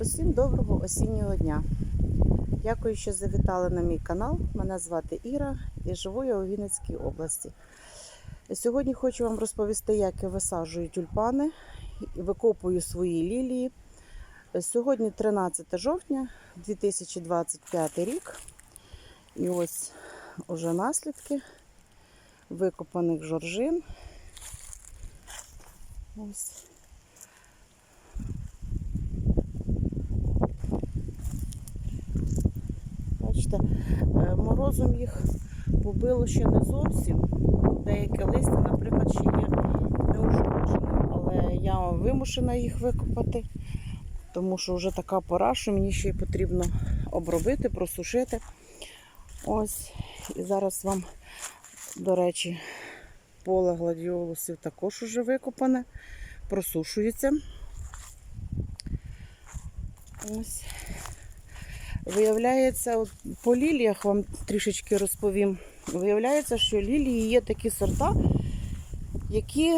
Усім доброго осіннього дня. Дякую, що завітали на мій канал. Мене звати Іра і живу я у Вінницькій області. Сьогодні хочу вам розповісти, як я висаджую тюльпани і викопую свої лілії. Сьогодні 13 жовтня 2025 рік. І ось уже наслідки викопаних жоржин. Ось. Бачите, е, морозом їх побило ще не зовсім. Деяке листя, наприклад, ще є неушкодженим, але я вимушена їх викопати, тому що вже така пора, що мені ще й потрібно обробити, просушити. Ось, і зараз вам, до речі, поле гладіолусів також уже викопане, просушується. Ось. Виявляється, по ліліях вам трішечки розповім. Виявляється, що лілії є такі сорта, які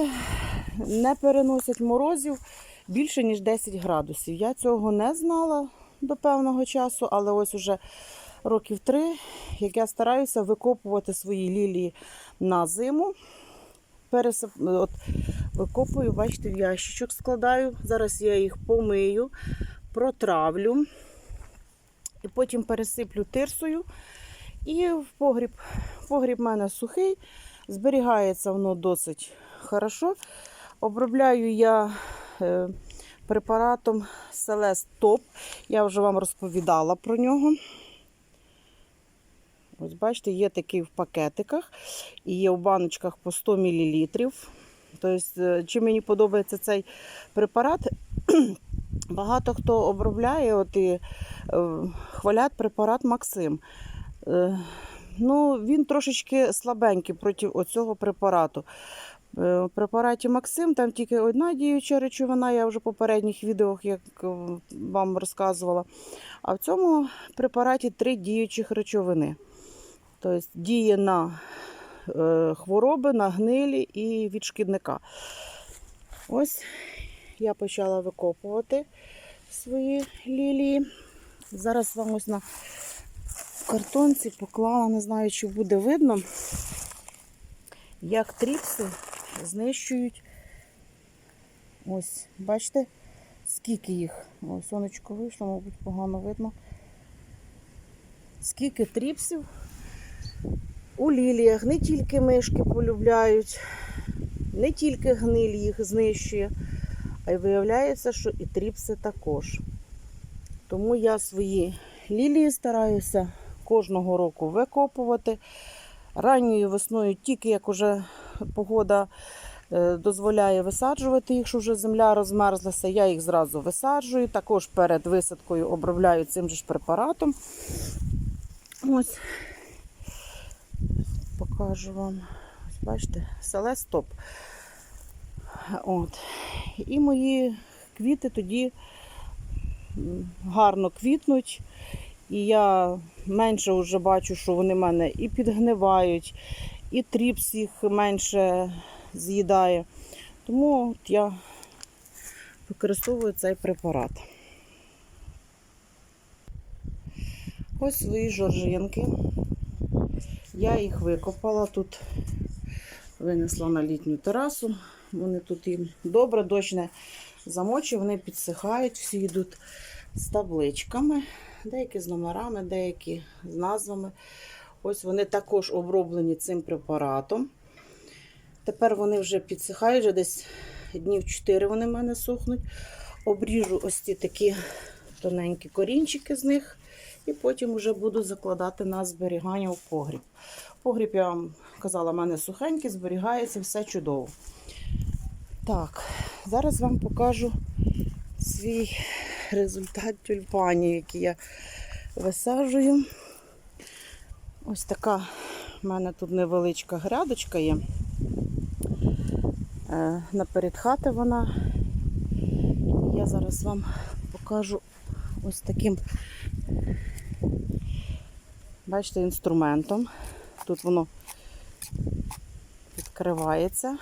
не переносять морозів більше, ніж 10 градусів. Я цього не знала до певного часу, але ось уже років три, як я стараюся викопувати свої лілії на зиму. Пересип... От, викопую, бачите, в ящичок складаю. Зараз я їх помию, протравлю. І потім пересиплю тирсою. І в погріб. Погріб в мене сухий, зберігається воно досить хорошо. Обробляю я е, препаратом Celest Top. Я вже вам розповідала про нього. Ось бачите, є такий в пакетиках і є в баночках по 100 мл. Тобто, е, чим мені подобається цей препарат, багато хто обробляє от і е, хвалять препарат Максим. Е, ну, він трошечки слабенький проти оцього препарату. Е, В препараті Максим там тільки одна діюча речовина, я вже в попередніх відео, як е, вам розказувала. А в цьому препараті три діючих речовини. Тобто діє на е, хвороби, на гнилі і від шкідника. Ось я почала викопувати свої лілії. Зараз вам ось на картонці поклала, не знаю, чи буде видно, як тріпси знищують. Ось, бачите, скільки їх. Ось сонечко вийшло, мабуть, погано видно. Скільки тріпсів у ліліях не тільки мишки полюбляють, не тільки гниль їх знищує, а й виявляється, що і тріпси також. Тому я свої лілії стараюся кожного року викопувати. Ранньою весною, тільки як уже погода е, дозволяє висаджувати їх, що вже земля розмерзлася, я їх зразу висаджую. Також перед висадкою обробляю цим же ж препаратом. Ось покажу вам. Бачите, селес топ. От. І мої квіти тоді гарно квітнуть. І я менше вже бачу, що вони в мене і підгнивають, і тріпс їх менше з'їдає. Тому от я використовую цей препарат. Ось свої жоржинки. Я їх викопала тут, винесла на літню терасу. Вони тут їм добре, дощ не замочив, вони підсихають, всі йдуть з табличками, деякі з номерами, деякі з назвами. Ось вони також оброблені цим препаратом. Тепер вони вже підсихають, вже десь днів 4 вони в мене сухнуть. Обріжу ось ці такі тоненькі корінчики з них. І потім вже буду закладати на зберігання в погріб. Погріб, я вам казала, в мене сухенький, зберігається, все чудово. Так, зараз вам покажу свій результат тюльпанів, які я висаджую. Ось така в мене тут невеличка грядочка є. Е, Наперед хати вона. Я зараз вам покажу ось таким, бачите, інструментом. Тут воно відкривається.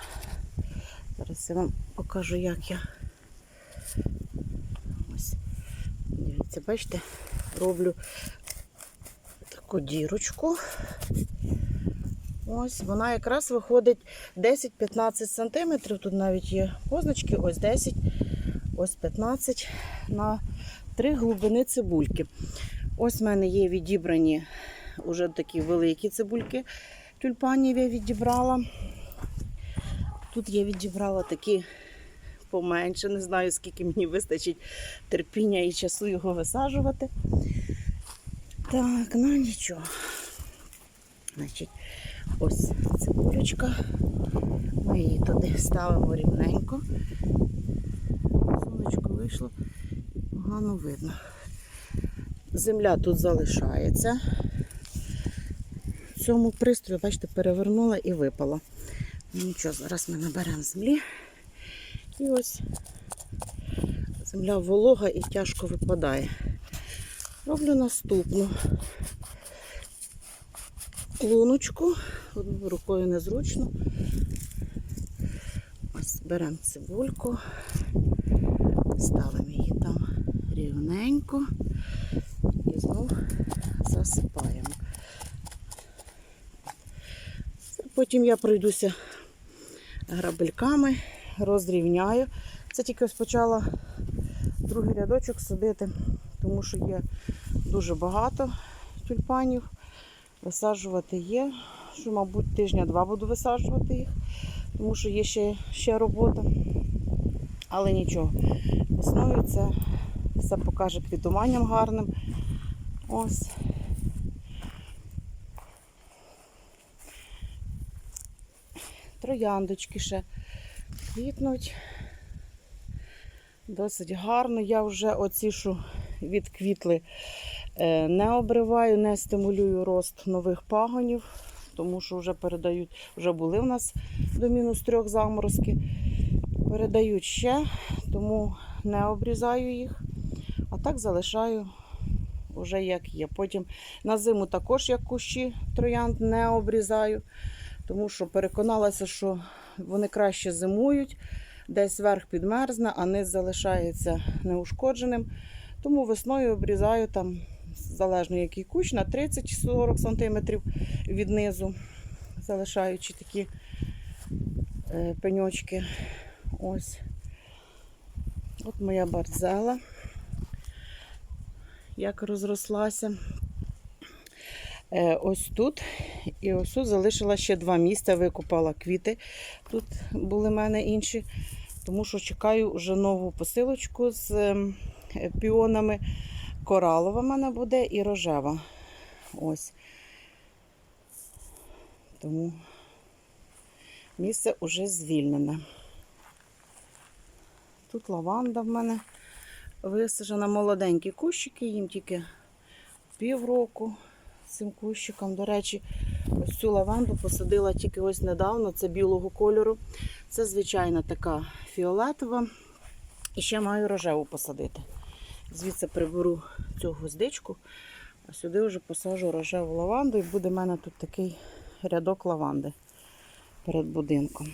Зараз я вам покажу, як я ось Дивіться, бачите, роблю таку дірочку. Ось вона якраз виходить 10-15 см. Тут навіть є позначки, ось 10, ось 15 на три глибини цибульки. Ось в мене є відібрані вже такі великі цибульки. Тюльпанів я відібрала. Тут я відібрала такі поменше. Не знаю, скільки мені вистачить терпіння і часу його висаджувати. Так, ну нічого. Значить, ось цибулечка. Ми її туди ставимо рівненько. Сонечко вийшло, погано видно. Земля тут залишається. Цьому пристрою, бачите, перевернула і випала. Нічого, зараз ми наберемо землі. І ось земля волога і тяжко випадає. Роблю наступну луночку. Одною рукою незручно. Ось беремо цибульку, ставимо її там рівненько і знов засипаємо. Потім я пройдуся грабельками, розрівняю. Це тільки ось почала другий рядочок садити, тому що є дуже багато тюльпанів. Висаджувати є, що, мабуть, тижня-два буду висаджувати їх, тому що є ще, ще робота. Але нічого, весною це все покаже квітуванням гарним. Ось. Трояндочки ще квітнуть. Досить гарно. Я вже оці, що відквітли, е, не обриваю, не стимулюю рост нових пагонів, тому що вже передають, вже були в нас до мінус трьох заморозки. Передають ще, тому не обрізаю їх, а так залишаю вже як є. Потім на зиму також як кущі троянд не обрізаю, тому що переконалася, що вони краще зимують, десь верх підмерзне, а низ залишається неушкодженим. Тому весною обрізаю там, залежно який кущ, на 30-40 см від низу, залишаючи такі е, пеньочки. Ось. От моя барзела, як розрослася. Е, ось тут. І ось тут залишила ще два місця, викопала квіти. Тут були в мене інші, тому що чекаю вже нову посилочку з ем, піонами. Коралова в мене буде і рожева. Ось. Тому місце вже звільнене. Тут лаванда в мене висаджена, молоденькі кущики, їм тільки півроку цим кущикам. До речі, ось цю лаванду посадила тільки ось недавно, це білого кольору. Це звичайна така фіолетова. І ще маю рожеву посадити. Звідси приберу цю гвоздичку, а сюди вже посаджу рожеву лаванду і буде в мене тут такий рядок лаванди перед будинком.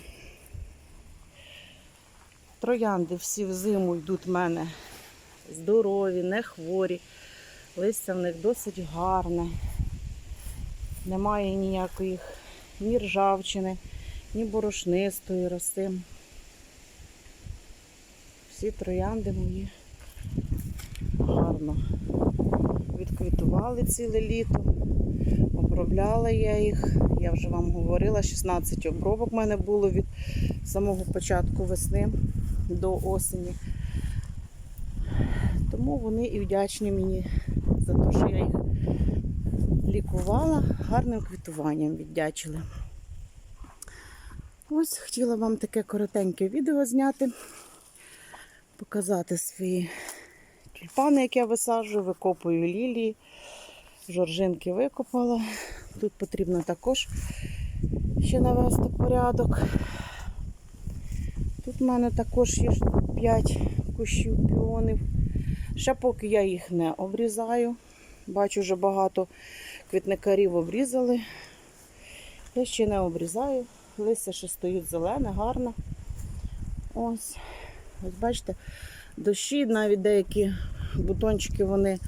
Троянди всі взиму йдуть в мене здорові, не хворі. Листя в них досить гарне. Немає ніякої ні ржавчини, ні борошнистої роси. Всі троянди мої гарно відквітували ціле літо. Обробляла я їх. Я вже вам говорила, 16 обробок в мене було від самого початку весни до осені. Тому вони і вдячні мені за те, що я їх лікувала, гарним квітуванням віддячили. Ось хотіла вам таке коротеньке відео зняти, показати свої тюльпани, які я висаджую, викопую лілії, жоржинки викопала. Тут потрібно також ще навести порядок. Тут в мене також є 5 кущів піонів. Ще поки я їх не обрізаю. Бачу, вже багато квітникарів обрізали. Я ще не обрізаю. Листя ще стоїть зелене, гарне. Ось. Ось бачите, дощі навіть деякі бутончики вони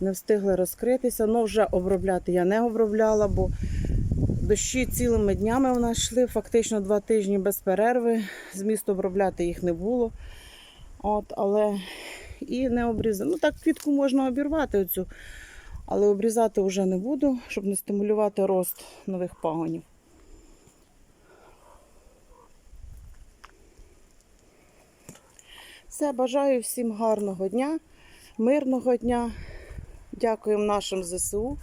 не встигли розкритися. Ну, вже обробляти я не обробляла, бо дощі цілими днями в нас йшли, фактично два тижні без перерви. Змісту обробляти їх не було. От, але і не обрізати. Ну так квітку можна обірвати оцю, але обрізати вже не буду, щоб не стимулювати рост нових пагонів. Все, бажаю всім гарного дня, мирного дня. Дякуємо нашим ЗСУ.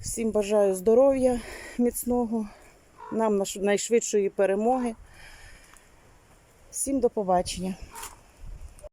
Всім бажаю здоров'я міцного, нам найшвидшої перемоги. Всім до побачення.